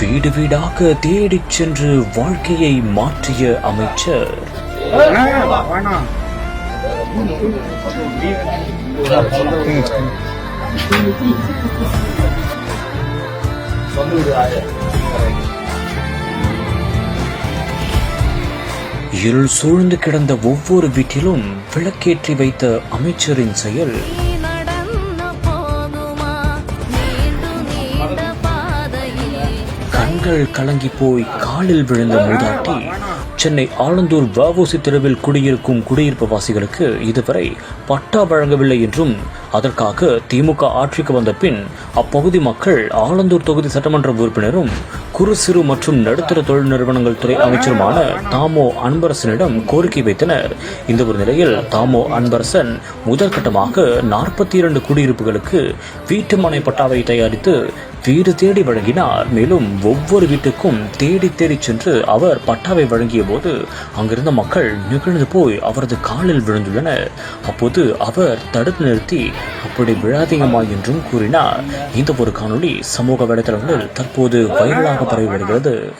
வீடு வீடாக தேடிச் சென்று வாழ்க்கையை மாற்றிய அமைச்சர். இருள் சூழ்ந்து கிடந்த ஒவ்வொரு வீட்டிலும் விளக்கேற்றி வைத்த அமைச்சரின் செயல். கண்கள் கலங்கி போய் காலில் விழுந்த மூதாட்டி சென்னை ஆலந்தூர் வவுசி தெருவில் குடியிருக்கும் குடியிருப்பு வாசிகளுக்கு இதுவரை பட்டா வழங்கவில்லை என்றும் அதற்காக திமுக ஆட்சிக்கு வந்த பின் அப்பகுதி மக்கள் ஆலந்தூர் தொகுதி சட்டமன்ற உறுப்பினரும் குறு சிறு மற்றும் நடுத்தர தொழில் நிறுவனங்கள் துறை அமைச்சருமான தாமோ அன்பரசனிடம் கோரிக்கை வைத்தனர். இந்த ஒரு நிலையில் தாமோ அன்பரசன் முதற்கட்டமாக நாற்பத்தி இரண்டு குடியிருப்புகளுக்கு வீட்டு மனை பட்டாவை தயாரித்து வீடு தேடி வழங்கினார். மேலும் ஒவ்வொரு வீட்டுக்கும் தேடி தேடி சென்று அவர் பட்டாவை வழங்கிய போது அங்கிருந்த மக்கள் நிகழ்ந்து போய் அவரது காலில் விழுந்துள்ளனர். அப்போது அவர் தடுத்து நிறுத்தி அப்படி விழாதீங்கம்மா என்றும் கூறினார். இந்த ஒரு காணொளி சமூக வலைதளங்களில் தற்போது வைரலாக பரவி வருகிறது.